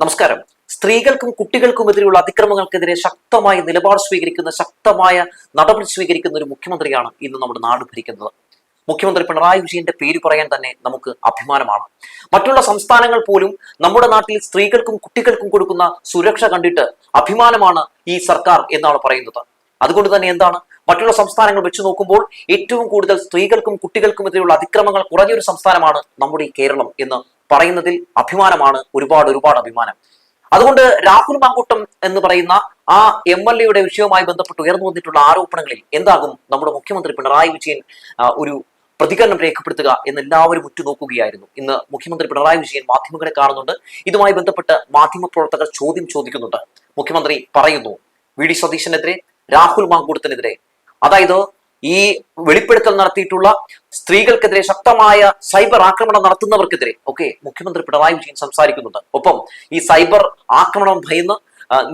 നമസ്കാരം. സ്ത്രീകൾക്കും കുട്ടികൾക്കും എതിരെയുള്ള അതിക്രമങ്ങൾക്കെതിരെ ശക്തമായ നിലപാട് സ്വീകരിക്കുന്ന ശക്തമായ നടപടി സ്വീകരിക്കുന്ന ഒരു മുഖ്യമന്ത്രിയാണ് ഇന്ന് നമ്മുടെ നാട് ഭരിക്കുന്നത്. മുഖ്യമന്ത്രി പിണറായി വിജയന്റെ പേര് പറയാൻ തന്നെ നമുക്ക് അഭിമാനമാണ്. മറ്റുള്ള സംസ്ഥാനങ്ങൾ പോലും നമ്മുടെ നാട്ടിൽ സ്ത്രീകൾക്കും കുട്ടികൾക്കും കൊടുക്കുന്ന സുരക്ഷ കണ്ടിട്ട് അഭിമാനമാണ് ഈ സർക്കാർ എന്നാണ് പറയുന്നത്. അതുകൊണ്ട് തന്നെ എന്താണ്? മറ്റുള്ള സംസ്ഥാനങ്ങൾ വെച്ച് നോക്കുമ്പോൾ ഏറ്റവും കൂടുതൽ സ്ത്രീകൾക്കും കുട്ടികൾക്കും എതിരെയുള്ള അതിക്രമങ്ങൾ കുറഞ്ഞൊരു സംസ്ഥാനമാണ് നമ്മുടെ ഈ കേരളം എന്ന് പറയുന്നതിൽ അഭിമാനമാണ് ഒരുപാട് ഒരുപാട് അഭിമാനം. അതുകൊണ്ട് രാഹുൽ മാങ്കൂട്ടം എന്ന് പറയുന്ന ആ എം എൽ എയുടെ വിഷയവുമായി ബന്ധപ്പെട്ട് ഉയർന്നു വന്നിട്ടുള്ള ആരോപണങ്ങളിൽ എന്താകും നമ്മുടെ മുഖ്യമന്ത്രി പിണറായി വിജയൻ ഒരു പ്രതികരണം രേഖപ്പെടുത്തുക എന്ന് എല്ലാവരും ഉറ്റുനോക്കുകയായിരുന്നു. ഇന്ന് മുഖ്യമന്ത്രി പിണറായി വിജയൻ മാധ്യമങ്ങളെ കാണുന്നുണ്ട്. ഇതുമായി ബന്ധപ്പെട്ട് മാധ്യമപ്രവർത്തകർ ചോദ്യം ചോദിക്കുന്നുണ്ട്. മുഖ്യമന്ത്രി പറയുന്നു വി ഡി സതീശനെതിരെ രാഹുൽ മാങ്കൂട്ടത്തിനെതിരെ. അതായത് ഈ വെളിപ്പെടുത്തൽ നടത്തിയിട്ടുള്ള സ്ത്രീകൾക്കെതിരെ ശക്തമായ സൈബർ ആക്രമണം നടത്തുന്നവർക്കെതിരെ ഒക്കെ മുഖ്യമന്ത്രി പിണറായി വിജയൻ സംസാരിക്കുന്നുണ്ട്. ഒപ്പം ഈ സൈബർ ആക്രമണം ഭയന്ന്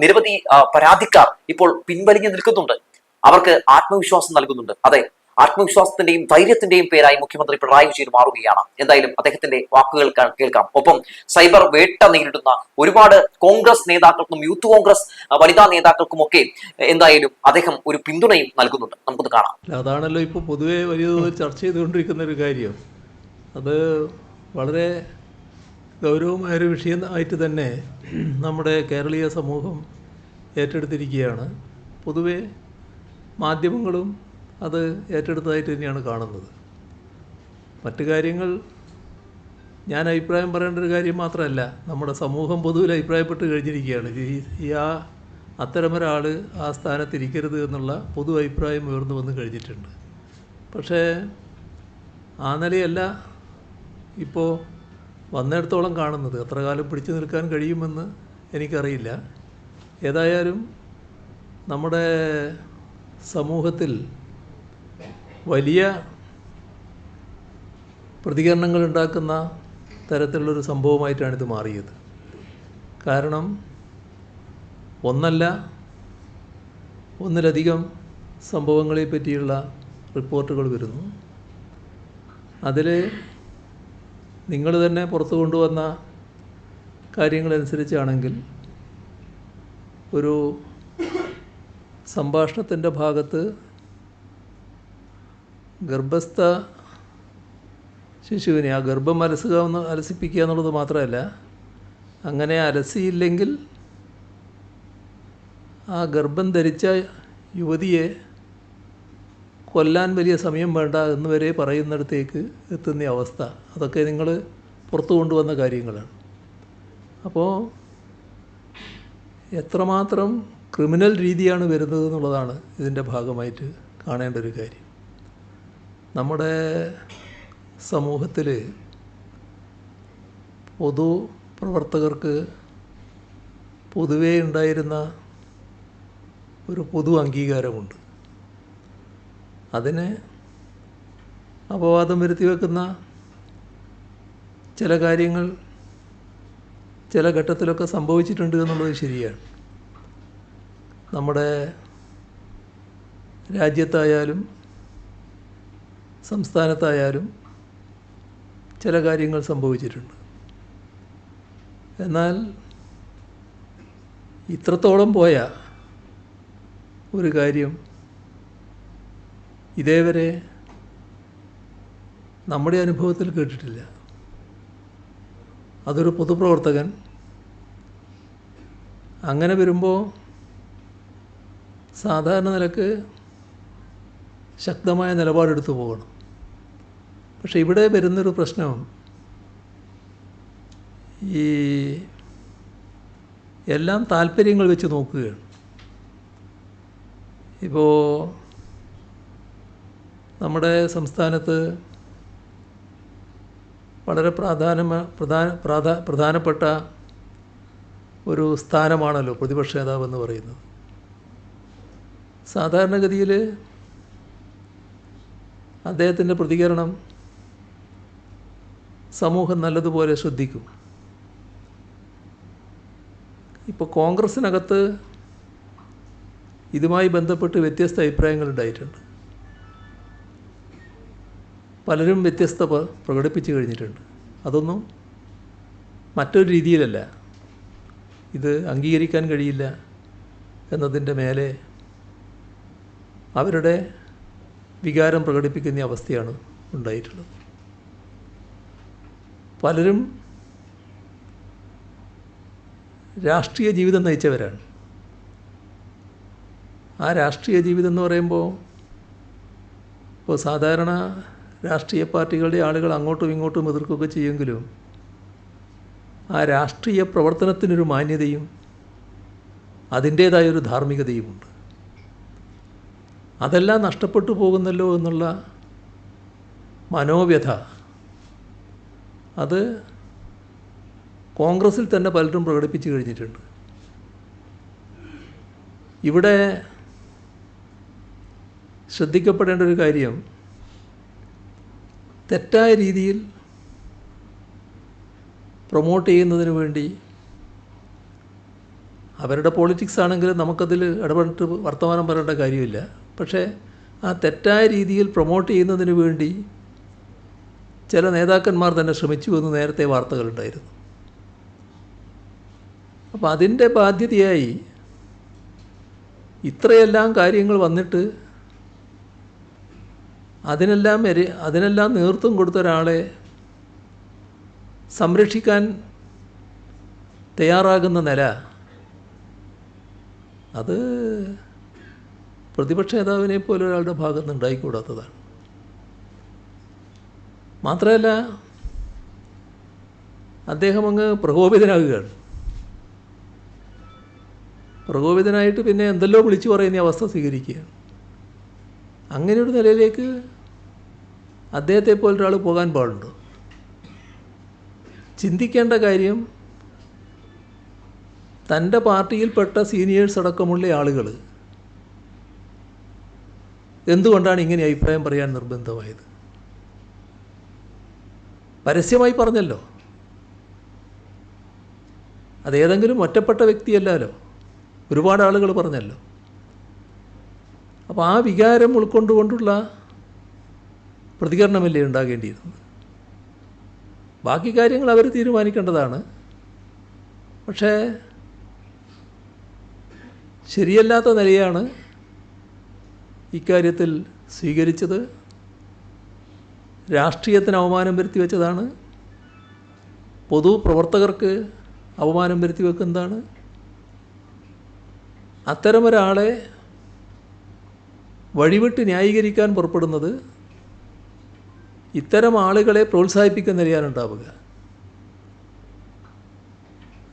നിരവധി പരാതിക്കാർ ഇപ്പോൾ പിൻവലിഞ്ഞു നിൽക്കുന്നുണ്ട്. അവർക്ക് ആത്മവിശ്വാസം നൽകുന്നുണ്ട്. അതെ ആത്മവിശ്വാസത്തിന്റെയും ധൈര്യത്തിന്റെയും പേരായി മുഖ്യമന്ത്രി പിണറായി വിജയൻ മാറുകയാണ്. എന്തായാലും അദ്ദേഹത്തിന്റെ വാക്കുകൾ കേൾക്കാം. ഒപ്പം സൈബർ വേട്ട നേരിടുന്ന ഒരുപാട് കോൺഗ്രസ് നേതാക്കൾക്കും യൂത്ത് കോൺഗ്രസ് വനിതാ നേതാക്കൾക്കും ഒക്കെ എന്തായാലും അദ്ദേഹം ഒരു പിന്തുണയും നൽകുന്നുണ്ട്. നമുക്കൊന്ന് കാണാം. അതാണല്ലോ ഇപ്പോൾ പൊതുവേ വലിയ ചർച്ച ചെയ്തുകൊണ്ടിരിക്കുന്ന ഒരു കാര്യം. അത് വളരെ ഗൗരവമായൊരു വിഷയം ആയിട്ട് തന്നെ നമ്മുടെ കേരളീയ സമൂഹം ഏറ്റെടുത്തിരിക്കുകയാണ്. പൊതുവേ മാധ്യമങ്ങളും അത് ഏറ്റെടുത്തതായിട്ട് തന്നെയാണ് കാണുന്നത്. മറ്റു കാര്യങ്ങൾ ഞാൻ അഭിപ്രായം പറയേണ്ട ഒരു കാര്യം മാത്രമല്ല നമ്മുടെ സമൂഹം പൊതുവിൽ അഭിപ്രായപ്പെട്ട് കഴിഞ്ഞിരിക്കുകയാണ്. ഈ ആ അത്തരമൊരാൾ ആ സ്ഥാനത്തിരിക്കരുത് എന്നുള്ള പൊതു അഭിപ്രായം ഉയർന്നു വന്ന് കഴിഞ്ഞിട്ടുണ്ട്. പക്ഷേ ആ നിലയല്ല ഇപ്പോൾ വന്നിടത്തോളം കാണുന്നത്. എത്ര കാലം പിടിച്ചു നിൽക്കാൻ കഴിയുമെന്ന് എനിക്കറിയില്ല. ഏതായാലും നമ്മുടെ സമൂഹത്തിൽ വലിയ പ്രതികരണങ്ങൾ ഉണ്ടാക്കുന്ന തരത്തിലുള്ളൊരു ഇത് മാറിയത്. കാരണം ഒന്നല്ല ഒന്നിലധികം സംഭവങ്ങളെ പറ്റിയുള്ള റിപ്പോർട്ടുകൾ വരുന്നു. അതിൽ നിങ്ങൾ തന്നെ പുറത്തു കൊണ്ടുവന്ന കാര്യങ്ങളനുസരിച്ചാണെങ്കിൽ ഒരു സംഭാഷണത്തിന്റെ ഭാഗത്ത് ഗർഭസ്ഥ ശിശുവിനെ ആ ഗർഭം അലസുക എന്ന് അലസിപ്പിക്കുക എന്നുള്ളത് മാത്രമല്ല അങ്ങനെ അലസിയില്ലെങ്കിൽ ആ ഗർഭം ധരിച്ച യുവതിയെ കൊല്ലാൻ വലിയ സമയം വേണ്ട എന്ന് വരെ പറയുന്നിടത്തേക്ക് എത്തുന്ന അവസ്ഥ. അതൊക്കെ നിങ്ങൾ പുറത്തു കൊണ്ടുവന്ന കാര്യങ്ങളാണ്. അപ്പോൾ എത്രമാത്രം ക്രിമിനൽ രീതിയാണ് വരുന്നത് എന്നുള്ളതാണ് ഇതിന്റെ ഭാഗമായിട്ട് കാണേണ്ട ഒരു കാര്യം. നമ്മുടെ സമൂഹത്തിൽ പൊതു പ്രവർത്തകർക്ക് പൊതുവേ ഉണ്ടായിരുന്ന ഒരു പൊതു അംഗീകാരമുണ്ട്. അതിന് അപവാദം വരുത്തി വെക്കുന്ന ചില കാര്യങ്ങൾ ചില ഘട്ടത്തിലൊക്കെ സംഭവിച്ചിട്ടുണ്ട് എന്നുള്ളത് ശരിയാണ്. നമ്മുടെ രാജ്യത്തായാലും സംസ്ഥാനത്തായാലും ചില കാര്യങ്ങൾ സംഭവിച്ചിട്ടുണ്ട്. എന്നാൽ ഇത്രത്തോളം പോയ ഒരു കാര്യം ഇതേവരെ നമ്മുടെ അനുഭവത്തിൽ കേട്ടിട്ടില്ല. അതൊരു പൊതുപ്രവർത്തകൻ അങ്ങനെ വരുമ്പോൾ സാധാരണ നിലയ്ക്ക് ശക്തമായ നിലപാടെടുത്തു പോകണം. പക്ഷെ ഇവിടെ വരുന്നൊരു പ്രശ്നം. ഈ എല്ലാം താല്പര്യങ്ങൾ വെച്ച് നോക്കുകയാണ്. ഇപ്പോൾ നമ്മുടെ സംസ്ഥാനത്ത് വളരെ പ്രാധാന പ്രധാന പ്രാധാ പ്രധാനപ്പെട്ട ഒരു സ്ഥാനമാണല്ലോ പ്രതിപക്ഷ നേതാവ് എന്ന് പറയുന്നത്. സാധാരണഗതിയിൽ അദ്ദേഹത്തിന്റെ പ്രതികരണം സമൂഹം നല്ലതുപോലെ ശ്രദ്ധിക്കും. ഇപ്പോൾ കോൺഗ്രസ്സിനകത്ത് ഇതുമായി ബന്ധപ്പെട്ട് വ്യത്യസ്ത അഭിപ്രായങ്ങൾ ഉണ്ടായിട്ടുണ്ട്. പലരും വ്യത്യസ്ത പ്രകടിപ്പിച്ചു കഴിഞ്ഞിട്ടുണ്ട്. അതൊന്നും മറ്റൊരു രീതിയിലല്ല. ഇത് അംഗീകരിക്കാൻ കഴിയില്ല എന്നതിന്റെ മേലെ അവരുടെ വികാരം പ്രകടിപ്പിക്കുന്ന അവസ്ഥയാണ് ഉണ്ടായിട്ടുള്ളത്. പലരും രാഷ്ട്രീയ ജീവിതം നയിച്ചവരാണ്. ആ രാഷ്ട്രീയ ജീവിതം എന്ന് പറയുമ്പോൾ ഇപ്പോൾ സാധാരണ രാഷ്ട്രീയ പാർട്ടികളുടെ ആളുകൾ അങ്ങോട്ടും ഇങ്ങോട്ടും എതിർക്കുകയൊക്കെ ചെയ്യുമെങ്കിലും ആ രാഷ്ട്രീയ പ്രവർത്തനത്തിനൊരു മാന്യതയും അതിന്റേതായൊരു ധാർമ്മികതയുമുണ്ട്. അതെല്ലാം നഷ്ടപ്പെട്ടു പോകുന്നല്ലോ എന്നുള്ള മനോവ്യഥ അത് കോൺഗ്രസ്സിൽ തന്നെ പലരും പ്രകടിപ്പിച്ചു കഴിഞ്ഞിട്ടുണ്ട്. ഇവിടെ ശ്രദ്ധിക്കപ്പെടേണ്ട ഒരു കാര്യം തെറ്റായ രീതിയിൽ പ്രൊമോട്ട് ചെയ്യുന്നതിന് വേണ്ടി അവരുടെ പോളിറ്റിക്സ് ആണെങ്കിൽ നമുക്കതിൽ ഇടപെട്ട് വർത്തമാനം പറയേണ്ട കാര്യമില്ല. പക്ഷേ ആ തെറ്റായ രീതിയിൽ പ്രൊമോട്ട് ചെയ്യുന്നതിന് വേണ്ടി ചില നേതാക്കന്മാർ തന്നെ ശ്രമിച്ചു എന്ന് നേരത്തെ വാർത്തകളുണ്ടായിരുന്നു അപ്പോൾ അതിന്റെ ബാധ്യതയായി ഇത്രയെല്ലാം കാര്യങ്ങൾ വന്നിട്ട് അതിനെല്ലാം അതിനെല്ലാം നേതൃത്വം കൊടുത്ത ഒരാളെ സംരക്ഷിക്കാൻ തയ്യാറാകുന്ന നില അത് പ്രതിപക്ഷ നേതാവിനെ പോലെ ഒരാളുടെ ഭാഗത്ത് ഉണ്ടായിക്കൂടാത്തതാണ്. മാത്രമല്ല അദ്ദേഹം അങ്ങ് പ്രകോപിതനാകുകയാണ്. പ്രകോപിതനായിട്ട് പിന്നെ എന്തെല്ലോ വിളിച്ചു പറയുന്ന അവസ്ഥ സ്വീകരിക്കുകയാണ്. അങ്ങനെ ഒരു നിലയിലേക്ക് അദ്ദേഹത്തെ പോലൊരാൾ പോകാൻ പാടുണ്ടോ? ചിന്തിക്കേണ്ട കാര്യം തന്റെ പാർട്ടിയിൽപ്പെട്ട സീനിയേഴ്സ് അടക്കമുള്ള ആളുകൾ എന്തുകൊണ്ടാണ് ഇങ്ങനെ അഭിപ്രായം പറയാൻ നിർബന്ധമായത്? പരസ്യമായി പറഞ്ഞല്ലോ. അതേതെങ്കിലും ഒറ്റപ്പെട്ട വ്യക്തിയല്ലല്ലോ ഒരുപാട് ആളുകൾ പറഞ്ഞല്ലോ. അപ്പോൾ ആ വികാരം ഉൾക്കൊണ്ടുകൊണ്ടുള്ള പ്രതികരണമല്ലേ ഉണ്ടാകേണ്ടിയിരുന്നത്? ബാക്കി കാര്യങ്ങൾ അവർ തീരുമാനിക്കേണ്ടതാണ്. പക്ഷേ ശരിയല്ലാത്ത നിലയാണ് ഇക്കാര്യത്തിൽ സ്വീകരിച്ചത്. രാഷ്ട്രീയത്തിന് അവമാനം വരുത്തി വെച്ചതാണ്. പൊതു പൊതുപ്രവർത്തകർക്ക് അവമാനം വരുത്തി വെക്കുന്നതാണ്. അത്തരമൊരാളെ വഴിവിട്ട് ന്യായീകരിക്കാൻ പുറപ്പെടുന്നത് ഇത്തരം ആളുകളെ പ്രോത്സാഹിപ്പിക്കുന്ന നിലയാണുണ്ടാവുക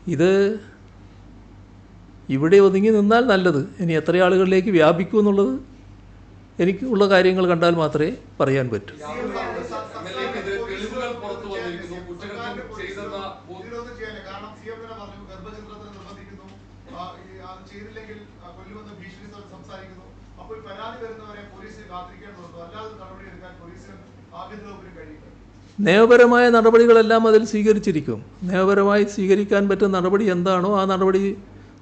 ഇത് ഇവിടെ ഒതുങ്ങി നിന്നാൽ നല്ലത്. ഇനി എത്ര ആളുകളിലേക്ക് വ്യാപിക്കൂ എന്നുള്ളത് എനിക്ക് ഉള്ള കാര്യങ്ങൾ കണ്ടാൽ മാത്രമേ പറയാൻ പറ്റൂ. സംസാരിക്കുന്നു. അപ്പോൾ പരാതി വരുന്നവരെ പോലീസ് കാത്തിരിക്കേണ്ടതുണ്ടോ അല്ലാതെ നടപടി എടുക്കാൻ പോലീസിനും ആഭ്യന്തര വകുപ്പിനും കഴിയില്ല. നിയമപരമായ നടപടികളെല്ലാം അതിൽ സ്വീകരിച്ചിരിക്കും. നിയമപരമായി സ്വീകരിക്കാൻ പറ്റുന്ന നടപടി എന്താണോ ആ നടപടി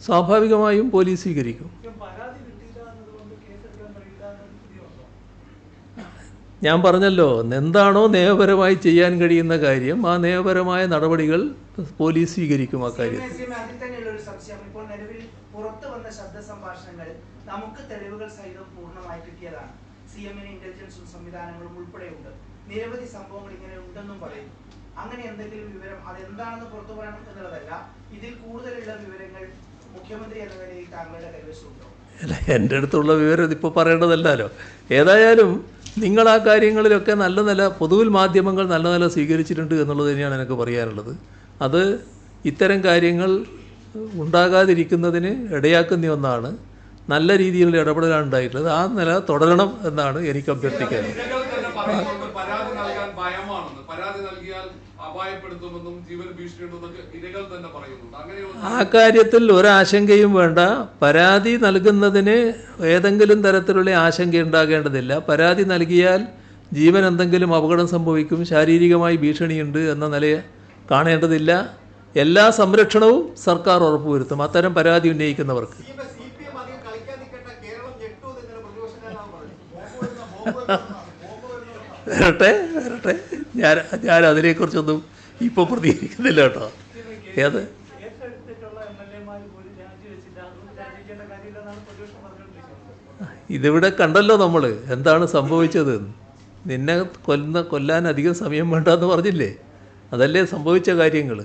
സ്വാഭാവികമായും പോലീസ് സ്വീകരിക്കും. ഞാൻ പറഞ്ഞല്ലോ എന്താണോ നിയമപരമായി ചെയ്യാൻ കഴിയുന്ന കാര്യം ആ നിയമപരമായ നടപടികൾ പോലീസ് സ്വീകരിക്കും ആ കാര്യം പുറത്തു വന്ന ശബ്ദ സംഭാഷണങ്ങൾ നമുക്ക് തെളിവുകൾ സഹിതം പൂർണമായി കിട്ടിയതാണ്. സി എമ്മിന് ഇന്റലിജൻസും സംവിധാനങ്ങളും ഉൾപ്പെടെയുണ്ട്. നിരവധി സംഭവങ്ങൾ ഇങ്ങനെ ഉണ്ടെന്നും പറയുന്നു. അങ്ങനെ എന്തെങ്കിലും വിവരം അതെന്താണെന്ന് പുറത്തു പറയണം എന്നുള്ളതല്ല ഇതിൽ കൂടുതലുള്ള വിവരങ്ങൾ മുഖ്യമന്ത്രി എന്ന നിലയിൽ താങ്കളുടെ കൈവശമുണ്ടോ? അല്ല എന്റെ അടുത്തുള്ള വിവരം ഇതിപ്പോൾ പറയേണ്ടതല്ലല്ലോ. ഏതായാലും നിങ്ങൾ ആ കാര്യങ്ങളിലൊക്കെ നല്ല നില പൊതുവിൽ മാധ്യമങ്ങൾ നല്ല നില സ്വീകരിച്ചിട്ടുണ്ട് എന്നുള്ളത് തന്നെയാണ് എനിക്ക് പറയാനുള്ളത്. അത് ഇത്തരം കാര്യങ്ങൾ ഉണ്ടാകാതിരിക്കുന്നതിന് ഇടയാക്കുന്ന ഒന്നാണ് നല്ല രീതിയിലുള്ള ഇടപെടലാണ് ഉണ്ടായിട്ടുള്ളത്. ആ നില തുടരണം എന്നാണ് എനിക്ക് അഭ്യർത്ഥിക്കാനുള്ളത് ആ കാര്യത്തിൽ ഒരാശങ്കയും വേണ്ട. പരാതി നൽകുന്നതിന് ഏതെങ്കിലും തരത്തിലുള്ള ആശങ്ക ഉണ്ടാകേണ്ടതില്ല. പരാതി നൽകിയാൽ ജീവൻ എന്തെങ്കിലും അപകടം സംഭവിക്കും. ശാരീരികമായി ഭീഷണിയുണ്ട് എന്ന നിലയെ കാണേണ്ടതില്ല. എല്ലാ സംരക്ഷണവും സർക്കാർ ഉറപ്പുവരുത്തും. അത്തരം പരാതി ഉന്നയിക്കുന്നവർക്ക്. വരട്ടെ വരട്ടെ. ഞാൻ ഞാൻ അതിനെക്കുറിച്ചൊന്നും ഇപ്പോൾ പ്രതികരിക്കുന്നില്ല കേട്ടോ. ഏത്? ഇതിവിടെ കണ്ടല്ലോ നമ്മൾ എന്താണ് സംഭവിച്ചത്? നിന്നെ കൊല്ലുന്ന കൊല്ലാൻ അധികം സമയം വേണ്ടെന്ന് പറഞ്ഞില്ലേ? അതല്ലേ സംഭവിച്ച കാര്യങ്ങൾ